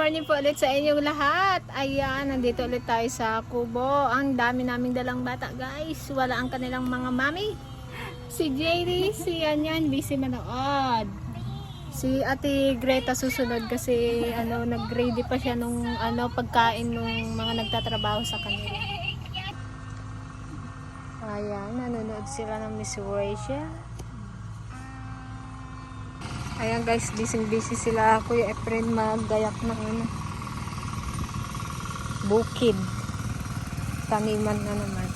Morning po ulit sa inyong lahat. Ayan, nandito ulit tayo sa Kubo. Ang dami naming dalang bata, guys. Wala ang kanilang mga mami. Si JD, si Anyan, busy manood. Si Ate Greta susunod kasi ano, nag-ready pa siya nung ano, pagkain nung mga nagtatrabaho sa kanila. Ayan, nanonood sila ng Miss Rachel. Ayan guys, busy busy sila Kuya Efren maggayak ng ano. Bukid. Taniman na naman.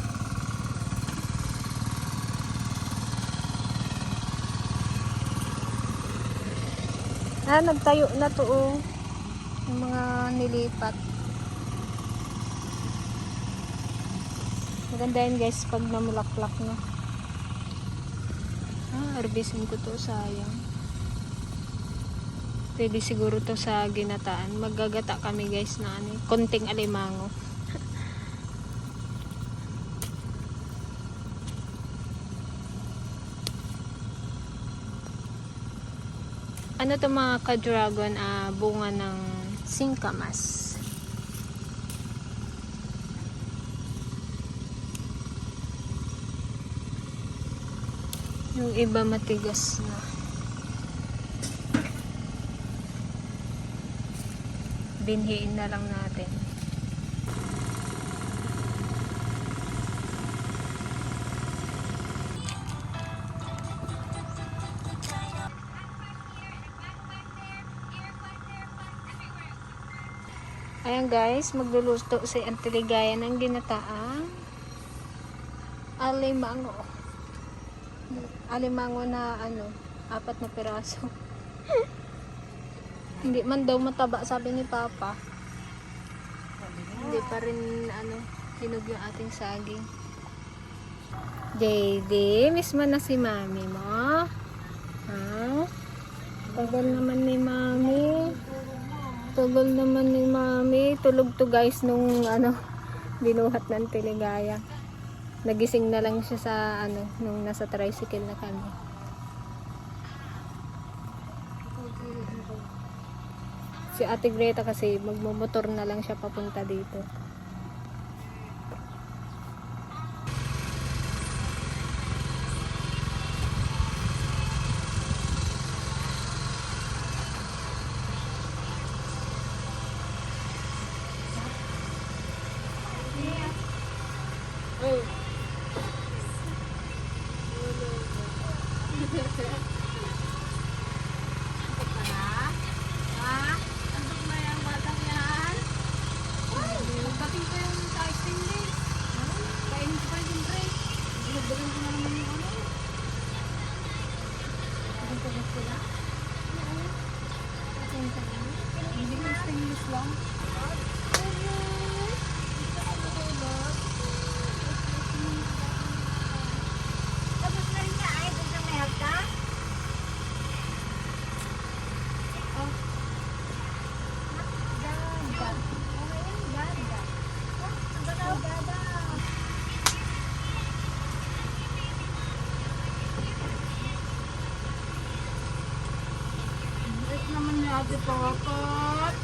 Ah, nagtayo na to oh. Yung mga nilipat. Maganda yun guys pag namulaklak na. Ah, herbisin ko to sayang. Pwede siguro to sa ginataan. Maggagata kami guys na ano, konting alimango. ano to mga ka-dragon, ah, bunga ng singkamas. Yung iba matigas na. Binhiin na lang natin. Ayan guys, magluluto si Antiligaya ng ginataang alimango. Alimango na ano, apat na piraso. Hindi man daw mataba, sabi ni Papa. Hindi pa rin, ano, hinog yung ating saging. JD, miss mo na si mami mo? Ha? Tagal naman ni mami. Tagal naman ni mami. Tulog to guys nung, ano, binuhat ng tiligaya. Nagising na lang siya sa, ano, nung nasa tricycle na kami. Si Ate Greta kasi magmumotor na lang siya papunta dito. Ate Papat.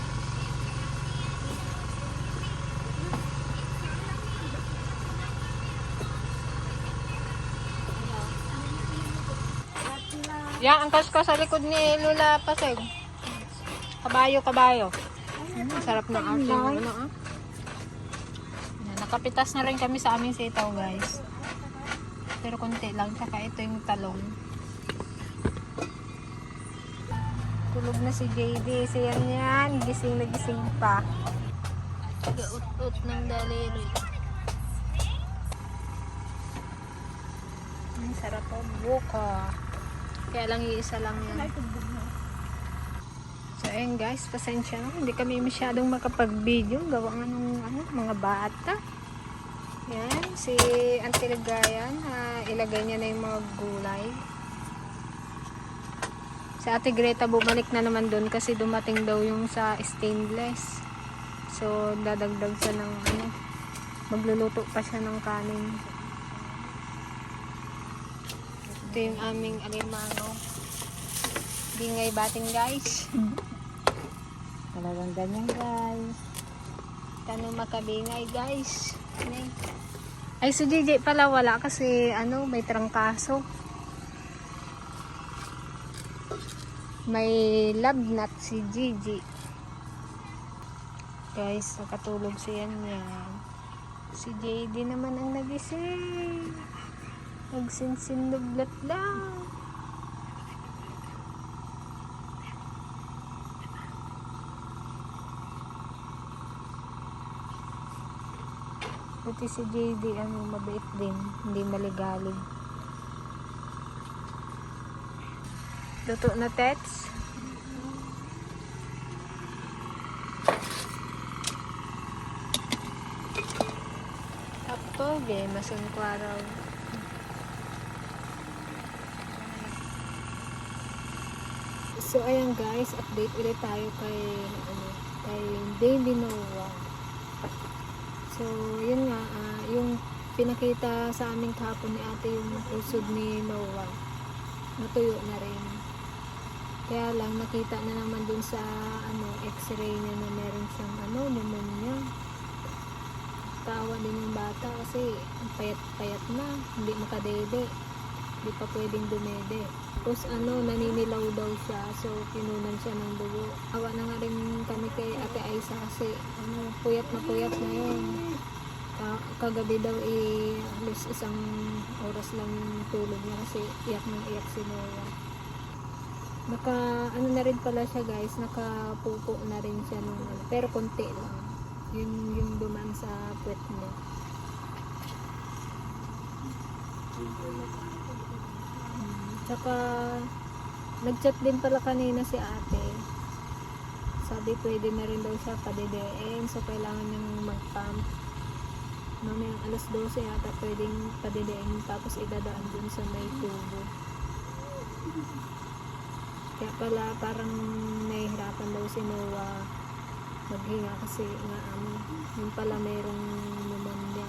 Yan, ang kasko sa likod ni Lula Paseg. Kabayo, kabayo. Mm, sarap ng ating ano ah. Yan, Nakapitas na rin kami sa aming sitaw guys. Pero konti lang, tsaka ito yung talong. Tulog na si JD. Siya yan, gising na gising pa. Gaut-ut ng daliri. Ang sarap po. Buka. Kaya lang iisa lang yan. So ayun guys, pasensya na. Hindi kami masyadong makapag-video. Gawa nga ng ano, mga bata. Yan, si Auntie Lagayan, ah, ilagay niya na yung mga gulay. Si Ate Greta bumalik na naman doon kasi dumating daw yung sa stainless. So dadagdag siya ng ano, magluluto pa siya ng kanin. Ito yung aming alimano. Bingay bating guys. Talagang ganyan guys. Kano makabingay guys. Ay si JJ pala wala kasi ano may trangkaso. May love nut si Gigi. Guys, nakatulog siya niyan. Si JD naman ang nagising. Nagsinsinduglat lang. Buti si JD, ano, mabait din. Hindi maligalig. Luto na, Tets? Tapos, eh, masun ko araw. So, ayan guys, update ulit tayo kay, ano, kay Baby Noah. So, yun nga, ah, yung pinakita sa aming kahapon ni ate yung usod ni Noah. Natuyo na rin. Kaya lang, nakita na naman dun sa ano, x-ray niya na meron siyang ano, pneumonia. Tawa din yung bata kasi ang payat-payat na, hindi makadede. Hindi pa pwedeng dumede. Tapos ano, naninilaw daw siya. So, pinunan siya ng dugo. Awa na nga rin kami kay Ate Aisa kasi ano, puyat na puyat na yun. Ka- kagabi daw eh, halos isang oras lang tulog niya kasi iyak ng iyak si Noah. Naka, ano na rin pala siya guys, nakapupo na rin siya nung ano, pero konti lang. Yun yung duman sa puwet niya. Mm, Tsaka, nag-chat din pala kanina si ate. Sabi pwede na rin daw siya padedein, so kailangan niyang mag-pump. Mamayang alas 12 yata pwedeng padedein, tapos idadaan dun sa may tubo. Kaya pala parang nahihirapan daw si Noah maghinga kasi nga ano, yung pala merong pneumonia.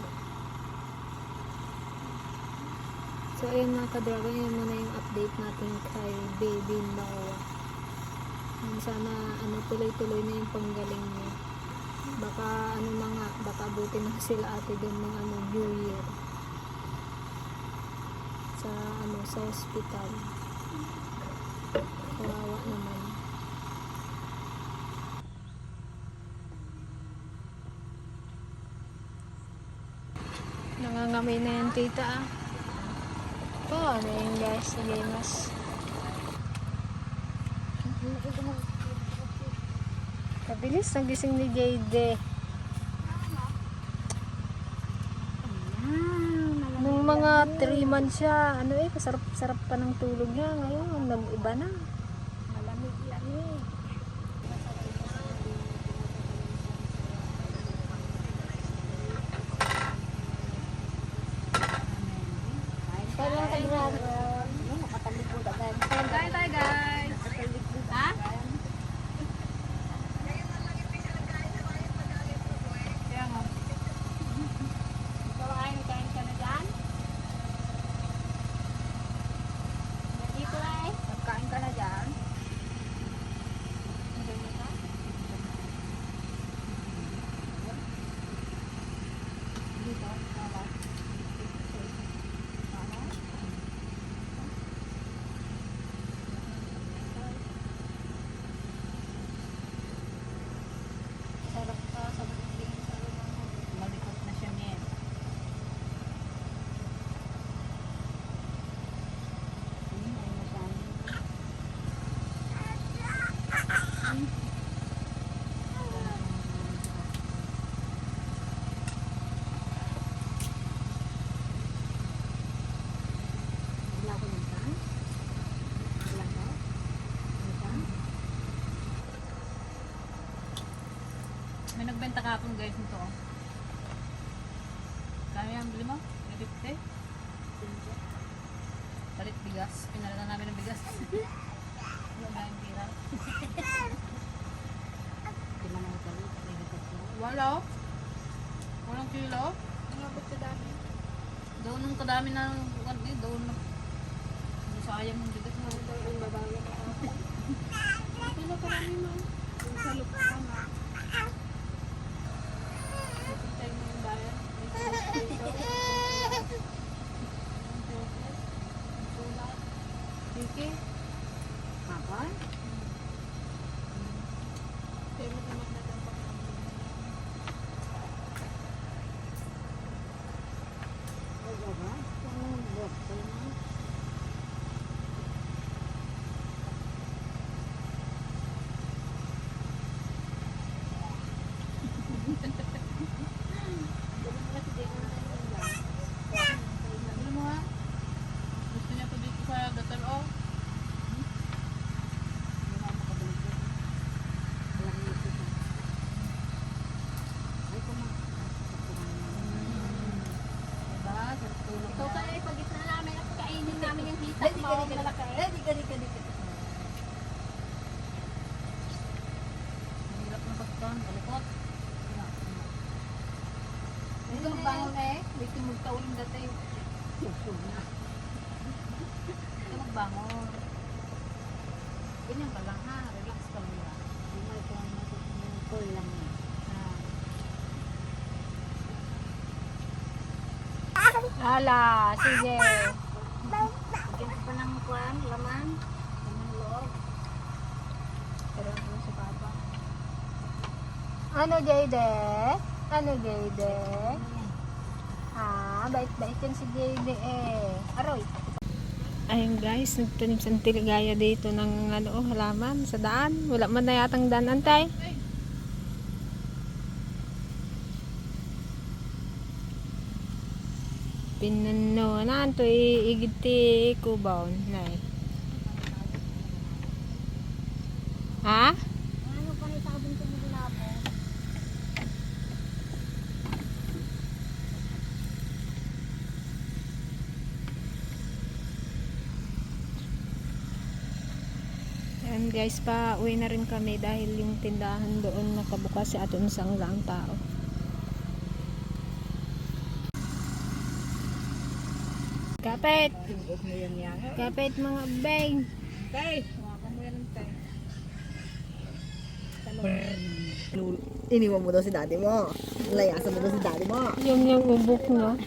So ayun mga ka-dragon, yun muna yung update natin kay Baby Noah. Sana ano tuloy-tuloy na yung panggaling niya. Baka ano na nga, baka buti na sila ate dun ng ano, New Year. Sa ano, sa hospital. Kawawa naman. Nangangamay na yan tita ah. Ito, ano yun guys, sa Gamas. Kabilis, nagising ni JD. Nung mga 3 months siya, ano eh, kasarap-sarap pa ng tulog niya. Ngayon, nag-iba na. Tayo tayo guys. Ha? Kaya nga. Ikaw ay kain ka na dyan? Dito ay. Kain ka na dyan? Sarap ka sa matiging sa Malikot na siya niyan. May nagbenta kapon guys nito. Kaya yan, bili mo? 50? Palit bigas. Pinalitan namin ng bigas. Wala na yung pira. Wala. oh. Walang kilo. Ngabot sa dami. Daw nung kadami na ano eh, daw na. Hindi sayang yung bigas mo. Ang babae ka. Ito na parami mo. Yung salok ka Alam mo ha? Gusto niya pa dito sa Gatal O. Hindi na ako makabalik doon. Walang isip ko. Ay, kuma- Diba? Sa tulog Ikaw na. ka eh, pag gitna namin, at kainin Dali, mo, dali, dali. malaki. Dali, dali, dali, dali. Hirap na pagkaan, kalikot. Hindi magbangon eh. Hindi magtauling dati. Na. Hindi magbangon. Ganyan ka lang ha. Relax ka ha. Hindi mo ito ang matutulong lang ha. Hala, sige. Pa ng kuwan, laman. Laman loob. Pero ano sa papa? Ano, Jayde? Ano, Jayde? Ah, bait-bait yan si Jayde eh. Aroy. Ayun guys, nagtanim sa tiligaya dito ng ano, halaman sa daan. Wala man na yatang daan, antay. Pinano na to igiti kubaw nay. Ha? Ano pa rin sabon ko po? Ayan guys, pa uwi na rin kami dahil yung tindahan doon nakabukas si aton isang lang tao. Kapit! Kapit mga beng! Tay! Iniwan mo daw si daddy mo. Layasan mo daw si daddy mo. Yung yung ubok nyo.